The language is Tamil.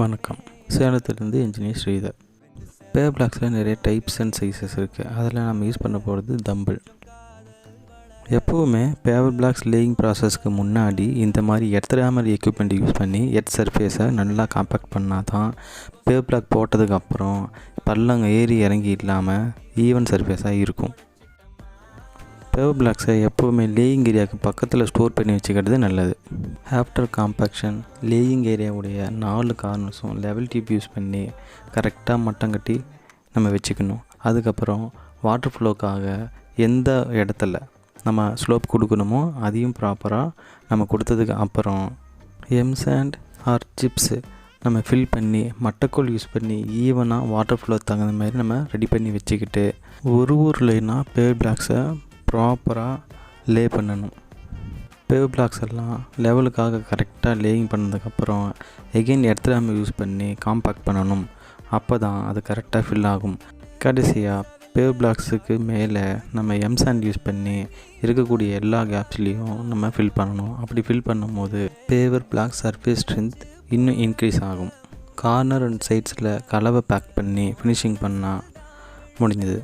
வணக்கம். சேலத்துலேருந்து இன்ஜினியர் ஸ்ரீதர். பே பிளாக்ஸில் நிறைய டைப்ஸ் அண்ட் சைஸஸ் இருக்குது அதில் நம்ம யூஸ் பண்ண போகிறது தம்பிள் எப்போவுமே பேவர் பிளாக்ஸ் லேயிங் ப்ராசஸ்க்கு முன்னாடி இந்த மாதிரி எர்த்தராமர் எக்யூப்மெண்ட் யூஸ் பண்ணி எட் சர்ஃபேஸை நல்லா காம்பேக்ட் பண்ணால் தான் பேவர் பிளாக் போட்டதுக்கப்புறம் பள்ளங்க ஏறி இறங்கி இல்லாமல் ஈவன் சர்ஃபேஸாக இருக்கும். பேவர் பிளாக்ஸை எப்போவுமே லேயிங் ஏரியாவுக்கு பக்கத்தில் ஸ்டோர் பண்ணி வச்சுக்கிறது நல்லது. ஆஃப்டர் காம்பேக்ஷன் லேயிங் ஏரியாவுடைய நாலு கார்னர்ஸும் லெவல் டியூப் யூஸ் பண்ணி கரெக்டாக மட்டம் கட்டி நம்ம வச்சுக்கணும். அதுக்கப்புறம் வாட்டர் ஃப்ளோக்காக எந்த இடத்துல நம்ம ஸ்லோப் கொடுக்கணுமோ அதையும் ப்ராப்பராக நம்ம கொடுத்ததுக்கு அப்புறம் எம்சாண்ட் ஆர் சிப்ஸு நம்ம ஃபில் பண்ணி மட்டைக்கோல் யூஸ் பண்ணி ஈவனாக வாட்டர் ஃப்ளோ தகுந்த மாதிரி நம்ம ரெடி பண்ணி வச்சுக்கிட்டு ஒரு ஒரு லைனாக பேர் பிளாக்ஸை ப்ராப்பராக லே பண்ணணும். பேவ் பிளாக்ஸ் எல்லாம் லெவலுக்காக கரெக்டாக லேயிங் பண்ணதுக்கப்புறம் எகெயின் எடுத்துடாமல் யூஸ் பண்ணி காம்பேக்ட் பண்ணணும். அப்போ தான் அது கரெக்டாக ஃபில் ஆகும். கடைசியாக பேவ் பிளாக்ஸுக்கு மேலே நம்ம எம்சாண்ட் யூஸ் பண்ணி இருக்கக்கூடிய எல்லா கேப்ஸ்லேயும் நம்ம ஃபில் பண்ணணும். அப்படி ஃபில் பண்ணும்போது பேவர் பிளாக் சர்ஃபேஸ் ஸ்ட்ரென்த் இன்னும் இன்க்ரீஸ் ஆகும். கார்னர் அண்ட் சைட்ஸில் கலவை பேக் பண்ணி ஃபினிஷிங் பண்ணால் முடிஞ்சது.